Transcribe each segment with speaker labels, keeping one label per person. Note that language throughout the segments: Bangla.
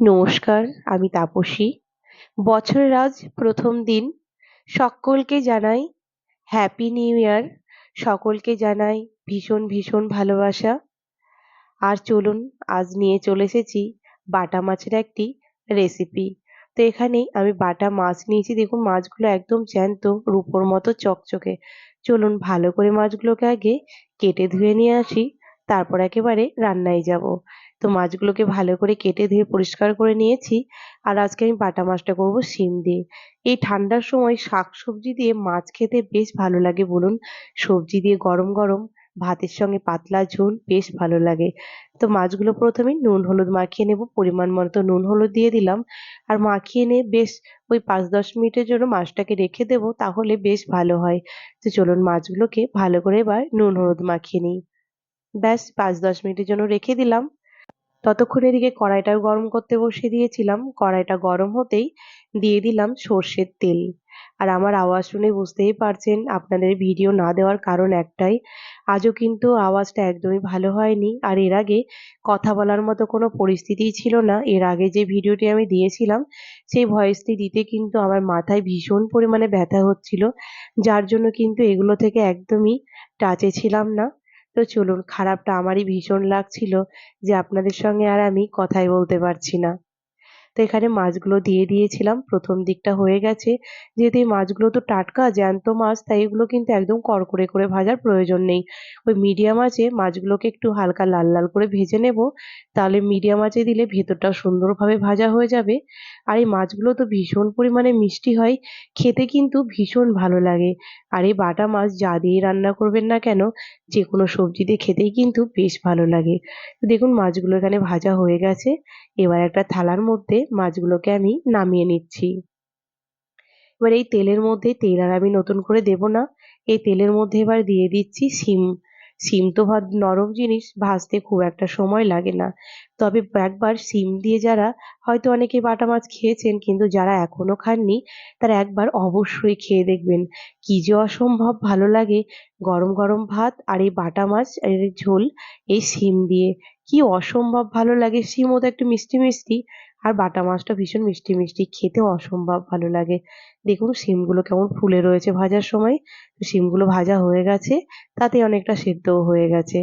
Speaker 1: নমস্কার, আমি তাপসী। বছরের আজ প্রথম দিন। সকলকে জানাই হ্যাপি নিউ ইয়ার সকলকে জানাই ভীষণ ভীষণ ভালোবাসা। আর চলুন, আজ নিয়ে চলে এসেছি বাটা মাছের একটি রেসিপি তো এখানে আমি বাটা মাছ নিয়েছি। দেখুন, মাছগুলো একদম জ্যান্ত, রূপোর মতো চকচকে। চলুন, ভালো করে মাছগুলোকে আগে কেটে ধুয়ে নিয়ে আসি। তারপর একেবারে রান্নায় যাব। তো মাছগুলোকে ভালো করে কেটে ধুয়ে পরিষ্কার করে নিয়েছি। আর আজকে আমি বাটা মাছটা করব শিম দিয়ে। এই ঠান্ডার সময় শাক সবজি দিয়ে মাছ খেতে বেশ ভালো লাগে বলুন। সবজি দিয়ে গরম গরম, ভাতের সঙ্গে পাতলা ঝোল বেশ ভালো লাগে। তো মাছগুলো প্রথমে নুন হলুদ মাখিয়ে নেব, পরিমাণ মতো নুন হলুদ দিয়ে দিলাম। আর মাখিয়ে নিয়ে বেশ ওই পাঁচ দশ মিনিটের জন্য মাছটাকে রেখে দেব, তাহলে বেশ ভালো হয়। তো চলুন মাছগুলোকে ভালো করে এবার নুন হলুদ মাখিয়ে নিই। ব্যাস, পাঁচ, দশ মিনিটের জন্য রেখে দিলাম। ততক্ষণ এদিকে কড়াইটাও গরম করতে বসিয়ে দিয়েছিলাম। কড়াইটা গরম হতেই দিয়ে দিলাম সর্ষের তেল। আর আমার আওয়াজ শুনে বুঝতেই পারছেন, আপনাদের ভিডিও না দেওয়ার কারণ একটাই, আজও কিন্তু আওয়াজটা একদমই ভালো হয়নি। আর এর আগে কথা বলার মতো কোনো পরিস্থিতিই ছিল না। এর আগে যে ভিডিওটি আমি দিয়েছিলাম, সেই ভয়েসটি দিতে কিন্তু আমার মাথায় ভীষণ পরিমাণে ব্যথা হচ্ছিল, যার জন্য কিন্তু এগুলো থেকে একদমই টাচে ছিলাম না। তো চলুন, খারাপটা আমারই ভীষণ লাগছিল যে আপনাদের সঙ্গে আর আমি কথাই বলতে পারছি না। তো এখানে মাছগুলো দিয়ে দিয়েছিলাম। প্রথম দিকটা হয়ে গেছে। যেহেতু এই মাছগুলো তো টাটকা, জ্যান্ত মাছ, তাই এগুলো কিন্তু একদম কড়কড়ে করে ভাজার প্রয়োজন নেই। ওই মিডিয়াম আঁচে মাছগুলোকে একটু হালকা লাল লাল করে ভেজে নেব। তাহলে মিডিয়াম আঁচে দিলে ভেতরটা সুন্দরভাবে ভাজা হয়ে যাবে। আর এই মাছগুলো তো ভীষণ পরিমাণে মিষ্টি হয়। খেতে কিন্তু ভীষণ ভালো লাগে। আর এই বাটা মাছ যা দিয়ে রান্না করবেন না কেন যে কোনো সবজি দিয়ে খেতেই কিন্তু বেশ ভালো লাগে। দেখুন মাছগুলো এখানে ভাজা হয়ে গেছে। এবার একটা থালার মধ্যে মাছগুলোকে আমি নামিয়ে নিচ্ছি। এবার এই তেলের মধ্যে তেল আর আমি নতুন করে দেব না। এই তেলের মধ্যে এবার দিয়ে দিচ্ছি শিম। শিম তো ভাত নরম জিনিস, ভাজতে খুব একটা সময় লাগে না। তবে একবার শিম দিয়ে যারা, হয়তো অনেকে বাটা মাছ খেয়েছেন, কিন্তু যারা এখনও খাননি, তারা একবার অবশ্যই খেয়ে দেখবেন। কি যে অসম্ভব ভালো লাগে গরম গরম ভাত আর এই বাটা মাছ এর ঝোল, এই শিম দিয়ে। কি অসম্ভব ভালো লাগে, শিমও তো একটু মিষ্টি মিষ্টি। আর বাটা মাছটা ভীষণ মিষ্টি মিষ্টি, খেতে অসম্ভব ভালো লাগে। দেখুন, শিমগুলো কেমন ফুলে রয়েছে ভাজার সময়। তো শিমগুলো ভাজা হয়ে গেছে, তাতে অনেকটা সেদ্ধও হয়ে গেছে।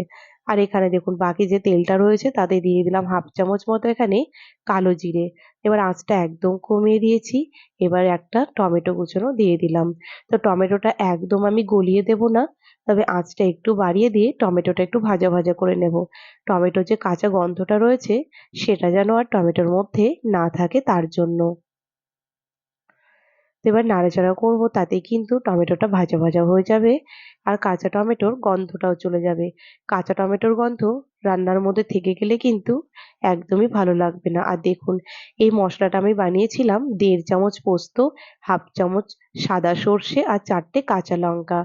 Speaker 1: আর এখানে দেখুন বাকি যে তেলটা রয়েছে তাতে দিয়ে দিলাম হাফ চামচ মতো এখানে কালো জিরে। এবার আঁচটা একদম কমিয়ে দিয়েছি, এবার একটা টমেটো কুচনো দিয়ে দিলাম। তো টমেটোটা একদম আমি গলিয়ে দেব না, তবে আঁচটা একটু বাড়িয়ে দিয়ে টমেটোটা একটু ভাজা ভাজা করে নেব। টমেটোর যে কাঁচা গন্ধটা রয়েছে, সেটা যেন আর টমেটোর মধ্যে না থাকে তার জন্য। তো এবার নাড়াচাড়া করব তাতে কিন্তু টমেটোটা ভাজা ভাজা হয়ে যাবে। আর কাঁচা টমেটোর গন্ধটাও চলে যাবে। কাঁচা টমেটোর গন্ধ রান্নার মধ্যে থেকে গেলে কিন্তু একদমই ভালো লাগবে না। আর দেখুন, এই মশলাটা আমি বানিয়েছিলাম দেড় চামচ পোস্ত, হাফ চামচ সাদা সর্ষে আর চারটে কাঁচা লঙ্কা।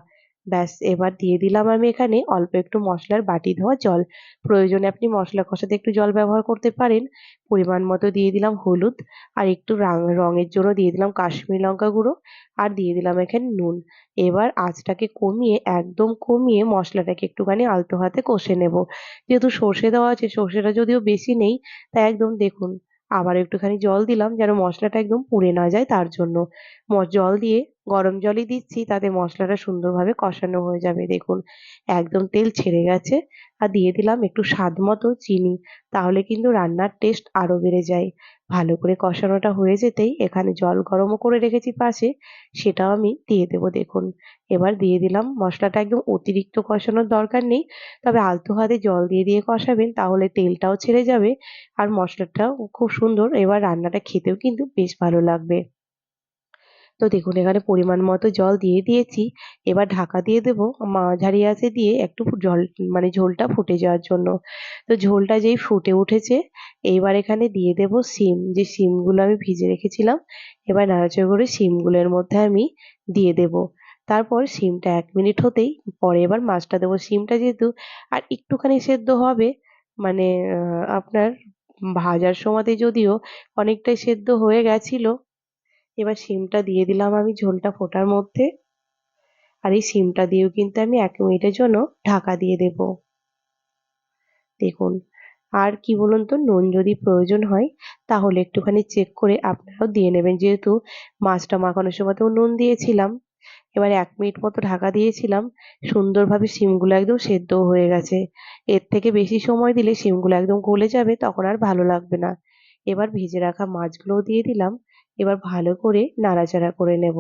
Speaker 1: ব্যাস, এবার দিয়ে দিলাম আমি এখানে অল্প একটু মশলার বাটি ধোয়া জল। প্রয়োজনে আপনি মশলা কষাতে একটু জল ব্যবহার করতে পারেন। পরিমাণ মতো দিয়ে দিলাম হলুদ আর একটু রঙের জন্য দিয়ে দিলাম কাশ্মীরি লঙ্কা গুঁড়ো আর দিয়ে দিলাম এখানে নুন। এবার আঁচটাকে কমিয়ে, একদম কমিয়ে মশলাটাকে একটুখানি আলতো হাতে কষে নেব। যেহেতু সর্ষে দেওয়া আছে, সর্ষেটা যদিও বেশি নেই, তাই একদম দেখুন আবার একটুখানি জল দিলাম যেন মশলাটা একদম পুড়ে না যায় তার জন্য। জল দিয়ে গরম জলই দিচ্ছি, তাতে মশলাটা সুন্দরভাবে কষানো হয়ে যাবে, দেখুন। একদম তেল ছেড়ে গেছে, আর দিয়ে দিলাম একটু স্বাদ মতো চিনি, তাহলে কিন্তু রান্নার টেস্ট আরও বেড়ে যায়। ভালো করে কষানোটা হয়ে যেতেই এখানে জল গরমও করে রেখেছি পাশে, সেটাও আমি দিয়ে দেবো, দেখুন। এবার দিয়ে দিলাম, মশলাটা একদম অতিরিক্ত কষানোর দরকার নেই, তবে আলতো হাতে জল দিয়ে দিয়ে কষাবেন, তাহলে তেলটাও ছেড়ে যাবে, আর মশলাটাও খুব সুন্দর, এবার রান্নাটা খেতেও কিন্তু বেশ ভালো লাগবে। তো দেখুন, এখানে পরিমাণ মতো জল দিয়ে দিয়েছি। এবার ঢাকা দিয়ে দেবো মাঝারি আঁচে দিয়ে একটু জল মানে ঝোলটা ফুটে যাওয়ার জন্য। তো ঝোলটা যেই ফুটে উঠেছে এইবার এখানে দিয়ে দেব সিম যে সিমগুলো আমি ভিজে রেখেছিলাম, এবার নাড়াচাড়া করে সিমগুলোর মধ্যে আমি দিয়ে দেব। তারপর সিমটা এক মিনিট হতেই, পরে এবার মাছটা দেবো। সিমটা যেহেতু আর একটুখানি সেদ্ধ হবে মানে আপনার ভাজার সময়তে যদিও অনেকটাই সেদ্ধ হয়ে গেছিল এবার শিমটা দিয়ে দিলাম আমি ঝোলটা ফোটার মধ্যে। আর এই শিমটা দিয়েও কিন্তু আমি এক মিনিটের জন্য ঢাকা দিয়ে দেব। দেখুন, আর কি বলুন তো, নুন যদি প্রয়োজন হয়, তাহলে একটুখানি চেক করে আপনারাও দিয়ে নেবেন। যেহেতু মাছটা মাখানোর সময়তেও নুন দিয়েছিলাম, এবার এক মিনিট মতো ঢাকা দিয়েছিলাম, সুন্দরভাবে শিমগুলো একদম সেদ্ধও হয়ে গেছে। এর থেকে বেশি সময় দিলে শিমগুলো একদম গলে যাবে, তখন আর ভালো লাগবে না। এবার ভেজে রাখা মাছগুলোও দিয়ে দিলাম। এবার ভালো করে নাড়াচাড়া করে নেব।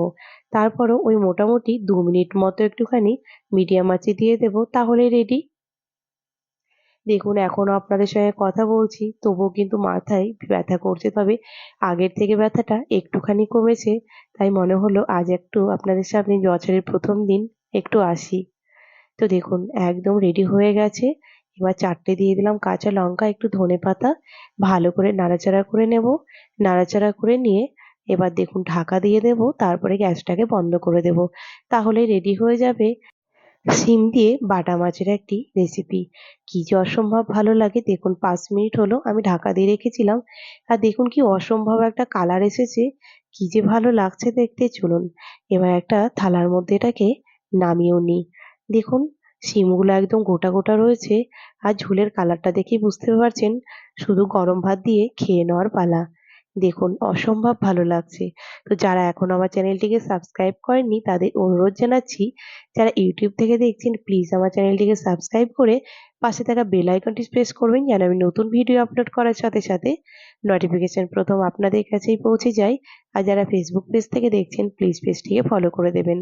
Speaker 1: তারপরও ওই মোটামুটি দু মিনিট মতো একটুখানি মিডিয়াম আঁচে দিয়ে দেবো, তাহলে রেডি দেখুন, এখনও আপনাদের সঙ্গে কথা বলছি, তবুও কিন্তু মাথায় ব্যথা করছে, তবে আগের থেকে ব্যথাটা একটুখানি কমেছে, তাই মনে হলো আজ একটু আপনাদের সামনে বছরের প্রথম দিন, একটু আসি। তো দেখুন, একদম রেডি হয়ে গেছে। এবার চারটে দিয়ে দিলাম কাঁচা লঙ্কা, একটু ধনে পাতা ভালো করে নাড়াচাড়া করে নেব। নাড়াচাড়া করে নিয়ে এবার দেখুন ঢাকা দিয়ে দেব, তারপরে গ্যাসটাকে বন্ধ করে দেব। তাহলে রেডি হয়ে যাবে শিম দিয়ে বাটা মাছের একটি রেসিপি কি যে অসম্ভব ভালো লাগে। দেখুন পাঁচ মিনিট হলো, আমি ঢাকা দিয়ে রেখেছিলাম। আর দেখুন কি অসম্ভব একটা কালার এসেছে। কি যে ভালো লাগছে দেখতে। চলুন, এবার একটা থালার মধ্যে এটাকে নামিয়েও নিই। দেখুন শিমগুলো একদম গোটা গোটা রয়েছে। আর ঝোলের কালারটা দেখেই বুঝতে পারছেন, শুধু গরম ভাত দিয়ে খেয়ে নেওয়ার পালা। দেখুন, অসম্ভব ভালো লাগছে। তো যারা এখন আমার চ্যানেলটিকে সাবস্ক্রাইব করেননি, তাদের অনুরোধ জানাচ্ছি, যারা ইউটিউব থেকে দেখছেন প্লিজ আমার চ্যানেলটিকে সাবস্ক্রাইব করে পাশে থাকা বেল আইকনটি প্রেস করবেন, যেন আমি নতুন ভিডিও আপলোড করার সাথে সাথে নোটিফিকেশন প্রথম আপনাদের কাছেই পৌঁছে যায়। আর যারা ফেসবুক পেজ থেকে দেখছেন প্লিজ পেজটিকে ফলো করে দেবেন।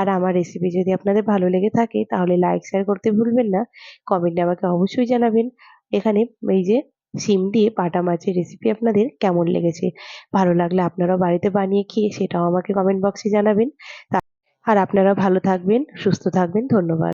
Speaker 1: আর আমার রেসিপি যদি আপনাদের ভালো লেগে থাকে, তাহলে লাইক শেয়ার করতে ভুলবেন না। কমেন্টে আমাকে অবশ্যই জানাবেন। এখানে এই যে শিম দিয়ে পাটা মাছের রেসিপি আপনাদের কেমন লেগেছে? ভালো লাগলে আপনারাও বাড়িতে বানিয়ে খেয়ে সেটাও আমাকে কমেন্ট বক্সে জানাবেন। আর আপনারা ভালো থাকবেন, সুস্থ থাকবেন, ধন্যবাদ।